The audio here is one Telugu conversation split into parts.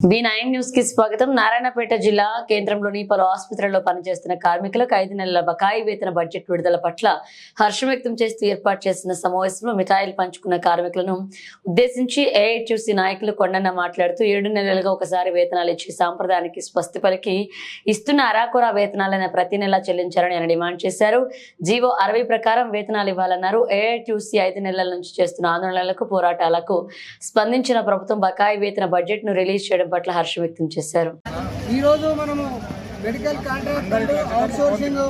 బి నైన్ న్యూస్కి స్వాగతం. నారాయణపేట జిల్లా కేంద్రంలోని పలు ఆసుపత్రుల్లో పనిచేస్తున్న కార్మికులకు ఐదు నెలల బకాయి వేతన బడ్జెట్ విడుదల పట్ల హర్షం వ్యక్తం చేస్తూ ఏర్పాటు చేసిన సమావేశంలో మిఠాయిలు పంచుకున్న కార్మికులను ఉద్దేశించి ఏఐటీసీ నాయకులు కొండన్న మాట్లాడుతూ ఏడు నెలలుగా ఒకసారి వేతనాలు ఇచ్చి సాంప్రదాయానికి స్వస్తి పలికి ఇస్తున్న అరాకొరా వేతనాలను ప్రతి నెల చెల్లించాలని ఆయన డిమాండ్ చేశారు. జీవో అరవై ప్రకారం వేతనాలు ఇవ్వాలన్నారు. ఏఐటీసీ ఐదు నెలల నుంచి చేస్తున్న ఆందోళనలకు పోరాటాలకు స్పందించిన ప్రభుత్వం బకాయి వేతన బడ్జెట్ను రిలీజ్ చేయడం పట్ల హర్షం వ్యక్తం చేశారు. ఈరోజు మనము medical contract and outsourcing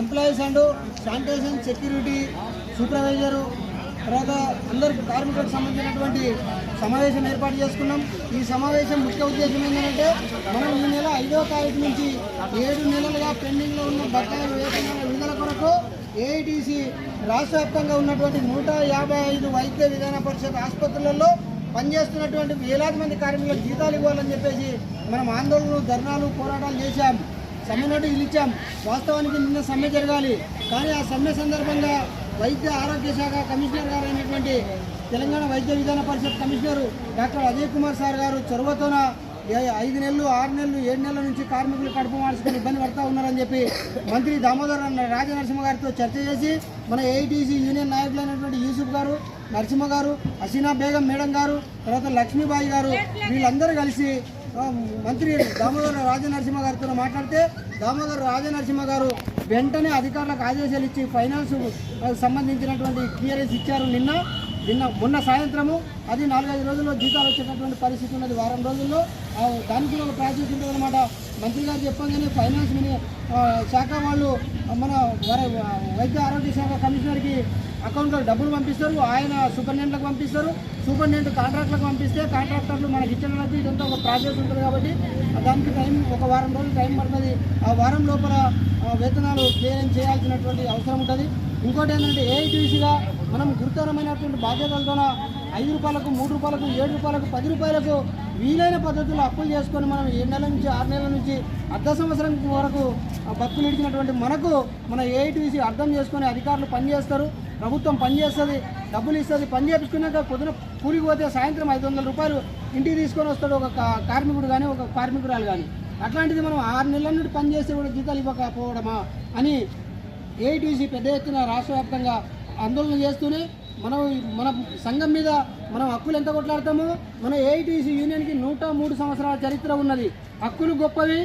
employees and sanitation security supervisor తర్వాత అందరు కార్మికులకు సంబంధించినటువంటి సమావేశం ఏర్పాటు చేసుకున్నాం. ఈ సమావేశం ముఖ్య ఉద్దేశం ఏంటంటే మనం ఈ నెల ఐదో తారీఖు నుంచి ఏడు నెలలుగా పెండింగ్లో ఉన్న బకాయిలు వేతనాల విడుదల కొరకు ఏఐటీసీ రాష్ట్ర వ్యాప్తంగా ఉన్నటువంటి నూట యాభై ఐదు వైద్య విధాన పరిషత్ ఆసుపత్రులలో పనిచేస్తున్నటువంటి వేలాది మంది కార్మికులకు జీతాలు ఇవ్వాలని చెప్పేసి మనం ఆందోళనలు ధర్నాలు పోరాటాలు చేశాం. సమ్మె నోటీసులు ఇచ్చాం. వాస్తవానికి నిన్న సమ్మె జరగాలి. కానీ ఆ సమ్మె సందర్భంగా వైద్య ఆరోగ్య శాఖ కమిషనర్ గారు అయినటువంటి Telangana Vaidya Vidhana Parishad commissioner doctor Ajay Kumar sir గారు చొరవతోన ఐదు నెలలు ఆరు నెలలు ఏడు నెలల నుంచి కార్మికులు కడుపు మార్చుకొని ఇబ్బంది పడతా ఉన్నారని చెప్పి మంత్రి దామోదర్ రాజనరసింహ గారితో చర్చ చేసి మన ఏఐటీసీ యూనియన్ నాయకులైనటువంటి యూసుఫ్ గారు నరసింహ గారు హసీనా బేగం మేడం గారు తర్వాత లక్ష్మీబాయి గారు వీళ్ళందరూ కలిసి మంత్రి దామోదర రాజనరసింహ గారితో మాట్లాడితే దామోదర రాజనరసింహ గారు వెంటనే అధికారులకు ఆదేశాలు ఇచ్చి ఫైనాన్స్ సంబంధించినటువంటి క్లియరెన్స్ ఇచ్చారు నిన్న. నిన్న మొన్న సాయంత్రము అది నాలుగైదు రోజుల్లో జీతాలు వచ్చేటటువంటి పరిస్థితి ఉన్నది. వారం రోజుల్లో దానికి ఒక ప్రాజెక్ట్ ఉంటుంది అనమాట మంత్రి గారు చెప్పగానే ఫైనాన్స్ శాఖ వాళ్ళు మన వైద్య ఆరోగ్య శాఖ కమిషనర్కి అకౌంట్లో డబ్బులు పంపిస్తారు. ఆయన సూపరింటెండెంట్లకు పంపిస్తారు. సూపరింటెండెంట్ కాంట్రాక్ట్లకు పంపిస్తే కాంట్రాక్టర్లు మనకి ఇచ్చినట్టు ఇదంతా ఒక ప్రాసెస్ ఉంటుంది కాబట్టి దానికి టైం ఒక వారం రోజులు టైం పడుతుంది. ఆ వారం లోపల వేతనాలు క్లియరెన్స్ చేయాల్సినటువంటి అవసరం ఉంటుంది. ఇంకోటి ఏంటంటే ఏఐటీసీగా మనం గురుతరమైనటువంటి బాధ్యతలతోన ఐదు రూపాయలకు మూడు రూపాయలకు ఏడు రూపాయలకు పది రూపాయలకు వీలైన పద్ధతిలో అప్పులు చేసుకొని మనం ఏడు నెలల నుంచి ఆరు నెలల నుంచి అర్ధ సంవత్సరం వరకు భక్తులు బతుకులు ఇడిచినటువంటి మనకు మన ఏఐటీసీ అర్థం చేసుకొని అధికారులు పనిచేస్తారు ప్రభుత్వం పనిచేస్తుంది డబ్బులు ఇస్తుంది పని చేపించుకున్నాక పొద్దున కూలికి పోతే సాయంత్రం ఐదు వందల రూపాయలు ఇంటికి తీసుకొని వస్తాడు ఒక కార్మికుడు కానీ ఒక కార్మికురాలు కానీ అట్లాంటిది మనం ఆరు నెలల నుండి పనిచేస్తే కూడా జీతాలు ఇవ్వకపోవడమా అని ఏఐటీసీ పెద్ద ఎత్తున రాష్ట్ర వ్యాప్తంగా ఆందోళన చేస్తూనే మనం మన సంఘం మీద మనం హక్కులు ఎంత కొట్లాడతామో మన ఏఐటీసీ యూనియన్కి నూట మూడు సంవత్సరాల చరిత్ర ఉన్నది. హక్కులు గొప్పవి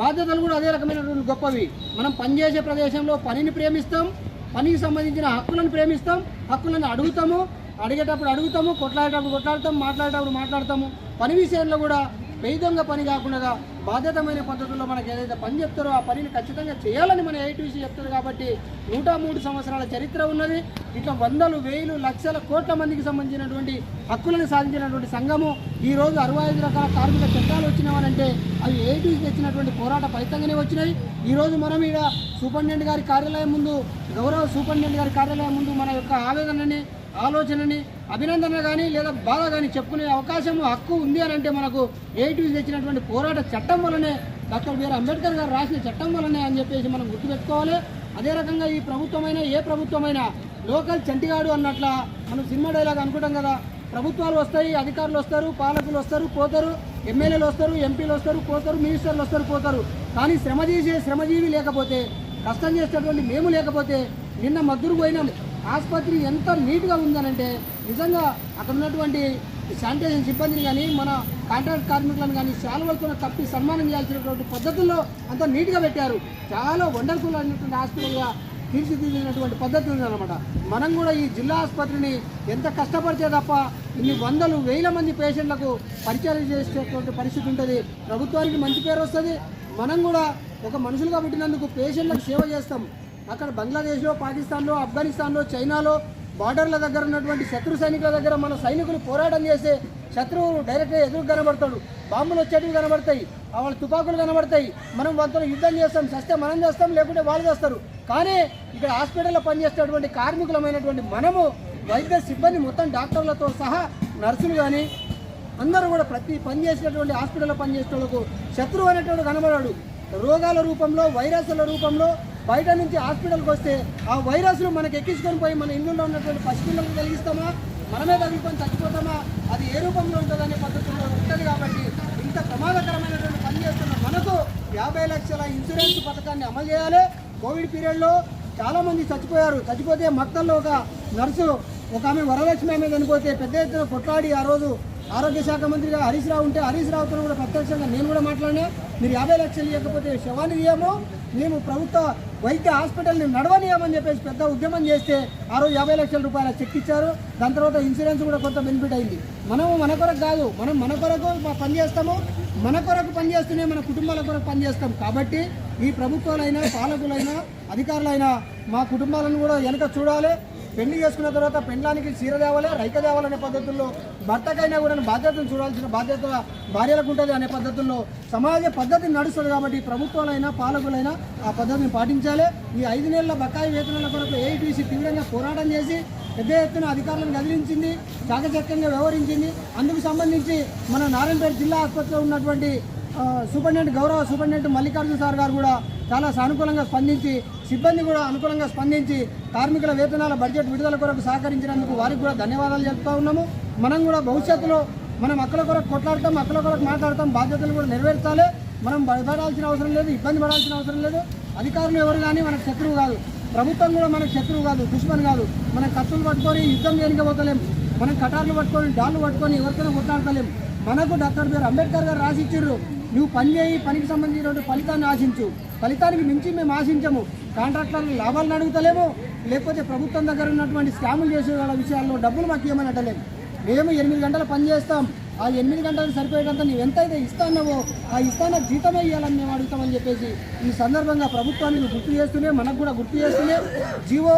బాధ్యతలు కూడా అదే రకమైనటువంటి గొప్పవి. మనం పనిచేసే ప్రదేశంలో పనిని ప్రేమిస్తాం పనికి సంబంధించిన హక్కులను ప్రేమిస్తాం హక్కులను అడుగుతాము అడిగేటప్పుడు అడుగుతాము కొట్లాడేటప్పుడు కొట్లాడతాము మాట్లాడేటప్పుడు మాట్లాడతాము. పని విషయంలో కూడా పేదొంగ పని కాకుండా బాధ్యతమైన పద్ధతుల్లో మనకి ఏదైతే పని చెప్తారో ఆ పనిని ఖచ్చితంగా చేయాలని మన ఏటీసీ చెప్తారు కాబట్టి నూట మూడు సంవత్సరాల చరిత్ర ఉన్నది. ఇట్లా వందలు వేలు లక్షల కోట్ల మందికి సంబంధించినటువంటి హక్కులను సాధించినటువంటి సంఘము ఈ రోజు అరవై ఐదు రకాల కార్మిక చట్టాలు వచ్చినామనంటే అవి ఏటీసీ తెచ్చినటువంటి పోరాట ఫలితంగానే వచ్చినాయి. ఈ రోజు మనం ఇక్కడ సూపరింటెండెంట్ గారి కార్యాలయం ముందు గౌరవ సూపరింటెండెంట్ గారి కార్యాలయం ముందు మన యొక్క ఆవేదనని ఆలోచనని అభినందన కానీ లేదా బాధ కానీ చెప్పుకునే అవకాశం హక్కు ఉంది అని అంటే మనకు ఏఐటీసీ తెచ్చినటువంటి పోరాట చట్టం వల్లనే డాక్టర్ బిఆర్ అంబేద్కర్ గారు రాసిన చట్టం వల్లనే అని చెప్పేసి మనం గుర్తుపెట్టుకోవాలి. అదే రకంగా ఈ ప్రభుత్వమైనా ఏ ప్రభుత్వమైనా లోకల్ చంటిగాడు అన్నట్ల మనం సినిమా డైలాగ్ అనుకుంటాం కదా ప్రభుత్వాలు వస్తాయి అధికారులు వస్తారు పాలకులు వస్తారు పోతారు ఎమ్మెల్యేలు వస్తారు ఎంపీలు వస్తారు పోతారు మినిస్టర్లు వస్తారు పోతారు. కానీ శ్రమ చేసే శ్రమజీవి లేకపోతే కష్టం చేసేటువంటి మేము లేకపోతే నిన్న మద్దూరు పోయినాం ఆసుపత్రి ఎంత నీట్గా ఉందనంటే నిజంగా అక్కడ ఉన్నటువంటి శానిటైజేషన్ సిబ్బందిని కానీ మన కాంట్రాక్ట్ కార్మికులను కానీ శాలువలతో కప్పి సన్మానం చేయాల్సినటువంటి పద్ధతుల్లో అంత నీట్గా పెట్టారు. చాలా వండర్ఫుల్ అయినటువంటి హాస్పిటల్గా తీర్చిదిద్దినటువంటి పద్ధతి ఉందన్నమాట మనం కూడా ఈ జిల్లా ఆసుపత్రిని ఎంత కష్టపడితే తప్ప ఇన్ని వందలు వేల మంది పేషెంట్లకు పరిచయం చేసేటువంటి పరిస్థితి ఉంటుంది. ప్రభుత్వానికి మంచి పేరు వస్తుంది. మనం కూడా ఒక మనుషులుగా పుట్టినందుకు పేషెంట్లకు సేవ చేస్తాం. అక్కడ బంగ్లాదేశ్లో పాకిస్తాన్లో ఆఫ్ఘనిస్తాన్లో చైనాలో బార్డర్ల దగ్గర ఉన్నటువంటి శత్రు సైనికుల దగ్గర మన సైనికులు పోరాటం చేస్తే శత్రువు డైరెక్ట్గా ఎదురు కనబడతాడు. బాంబులు వచ్చేటివి కనబడతాయి. వాళ్ళ తుపాకులు కనబడతాయి. మనం వాళ్ళతో యుద్ధం చేస్తాం సస్తే మనం చేస్తాం లేకుంటే వాళ్ళు చేస్తారు. కానీ ఇక్కడ హాస్పిటల్లో పనిచేసేటువంటి కార్మికులమైనటువంటి మనము వైద్య సిబ్బంది మొత్తం డాక్టర్లతో సహా నర్సులు కానీ అందరూ కూడా ప్రతి పని చేసేటువంటి హాస్పిటల్లో పనిచేసే వాళ్ళకు శత్రువు అనేటువంటి కనబడాడు. రోగాల రూపంలో వైరస్ల రూపంలో బయట నుంచి హాస్పిటల్కి వస్తే ఆ వైరస్లు మనకి ఎక్కించుకొని పోయి మన ఇల్లులో ఉన్నటువంటి పసిపిల్లలకు కలిగిస్తామా? మనమే తగ్గిపోయి చచ్చిపోతామా? అది ఏ రూపంలో ఉంటుందనే పద్ధతిలో ఉంటుంది కాబట్టి ఇంత ప్రమాదకరమైనటువంటి పని చేస్తున్న మనకు యాభై లక్షల ఇన్సూరెన్స్ పథకాన్ని అమలు చేయాలి. కోవిడ్ పీరియడ్లో చాలామంది చచ్చిపోయారు. చచ్చిపోతే మక్తల్లో ఒక నర్సు ఒక ఆమె వరలక్ష్మి ఆమె చనిపోతే పెద్ద ఎత్తున కొట్లాడి ఆ రోజు ఆరోగ్య శాఖ మంత్రిగా హరీష్ రావు ఉంటే హరీష్ రావుతో కూడా ప్రత్యక్షంగా నేను కూడా మాట్లాడినా. మీరు యాభై లక్షలు ఇవ్వకపోతే శవాన్ని ఇయ్యము. మేము ప్రభుత్వ వైద్య హాస్పిటల్ని నడవనీయమని చెప్పేసి పెద్ద ఉద్యమం చేస్తే ఆ రోజు యాభై లక్షల రూపాయల చెక్ ఇచ్చారు. దాని తర్వాత ఇన్సూరెన్స్ కూడా కొంత బెనిఫిట్ అయింది. మనము మన కొరకు కాదు మనం మన కొరకు పనిచేస్తాము. పని చేస్తాము మన కొరకు పనిచేస్తూనే మన కుటుంబాల కొరకు పనిచేస్తాం. కాబట్టి ఈ ప్రభుత్వాలైనా పాలకులైనా అధికారులైనా మా కుటుంబాలను కూడా వెనక చూడాలి. పెళ్ళి చేసుకున్న తర్వాత పెండ్లానికి చీర తేవాలి రైక తేవాలనే పద్ధతుల్లో భర్తకైనా కూడా బాధ్యతను చూడాల్సిన బాధ్యత భార్యలకు ఉంటుంది అనే పద్ధతుల్లో సమాజ పద్ధతి నడుస్తుంది కాబట్టి ప్రభుత్వాలైనా పాలకులైనా ఆ పద్ధతిని పాటించాలి. ఈ ఐదు నెలల బకాయి వేతనాల కొరకు ఏఐటీసీ తీవ్రంగా పోరాటం చేసి పెద్ద ఎత్తున అధికారులను కదిలించింది చాకచక్యంగా వ్యవహరించింది. అందుకు సంబంధించి మన నారాయణపేట జిల్లా ఆసుపత్రిలో ఉన్నటువంటి సూపరింటెండెంట్ గౌరవ సూపరింటెండెంట్ మల్లికార్జున సార్ గారు కూడా చాలా సానుకూలంగా స్పందించి సిబ్బంది కూడా అనుకూలంగా స్పందించి కార్మికుల వేతనాల బడ్జెట్ విడుదల కొరకు సహకరించినందుకు వారికి కూడా ధన్యవాదాలు చెప్తా ఉన్నాము. మనం కూడా భవిష్యత్తులో మనం అక్కల కొరకు కొట్లాడతాం అక్కల కొరకు మాట్లాడతాం బాధ్యతలు కూడా నెరవేర్చాలి. మనం భయపడాల్సిన అవసరం లేదు ఇబ్బంది పడాల్సిన అవసరం లేదు. అధికారులు ఎవరు కానీ మనకు శత్రువు కాదు. ప్రభుత్వం కూడా మనకు శత్రువు కాదు దుష్మన్ కాదు. మనం కత్తులు పట్టుకొని యుద్ధం చేయడానికి మనం కటార్లు పట్టుకొని డాళ్ళు పట్టుకొని ఎవరికైనా కొట్లాడతలేం? మనకు డాక్టర్ బిఆర్ అంబేద్కర్ గారు రాసిచ్చిర్రు నువ్వు పని చేయి పనికి సంబంధించినటువంటి ఫలితాన్ని ఆశించు. ఫలితానికి మించి మేము ఆశించము. కాంట్రాక్టర్లు లాభాలను అడుగుతలేము. లేకపోతే ప్రభుత్వం దగ్గర ఉన్నటువంటి స్కాములు చేసే వాళ్ళ విషయాల్లో డబ్బులు మాకు ఏమని అడలేము మేము ఎనిమిది గంటలు పని చేస్తాం. ఆ ఎనిమిది గంటలకు సరిపోయేటంత నువ్వు ఎంత అయితే ఇస్తానవో ఆ ఇస్తాన జీతమే ఇవ్వాలని మేము అడుగుతామని చెప్పేసి ఈ సందర్భంగా ప్రభుత్వానికి గుర్తు చేస్తూనే మనకు కూడా గుర్తు చేస్తూనే జీవో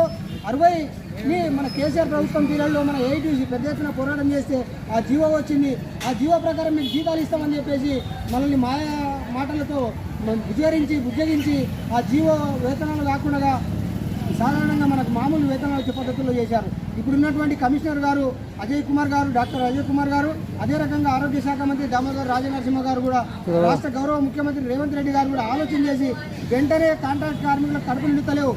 అరవై ని మన కేసీఆర్ ప్రభుత్వం పీరియడ్లో మన ఏఐటీసీ పెద్ద ఎత్తున పోరాటం చేస్తే ఆ జీవో వచ్చింది. ఆ జీవో ప్రకారం మీకు జీతాలు ఇస్తామని చెప్పేసి మనల్ని మాయా మాటలతో మ- బుజ్జరించి బుజ్జగించి ఆ జీవో వేతనాలు కాకుండా సాధారణంగా మనకు మామూలు వేతనాలు వచ్చే పద్ధతుల్లో చేశారు. ఇప్పుడు ఉన్నటువంటి కమిషనర్ గారు అజయ్ కుమార్ గారు డాక్టర్ అజయ్ కుమార్ గారు అదే రకంగా ఆరోగ్య శాఖ మంత్రి దామోదర్ రాజనరసింహ గారు కూడా రాష్ట్ర గౌరవ ముఖ్యమంత్రి రేవంత్ రెడ్డి గారు కూడా ఆలోచన చేసి వెంటనే కాంట్రాక్ట్ కార్మికులకు కడుపు నిండుతలేవు.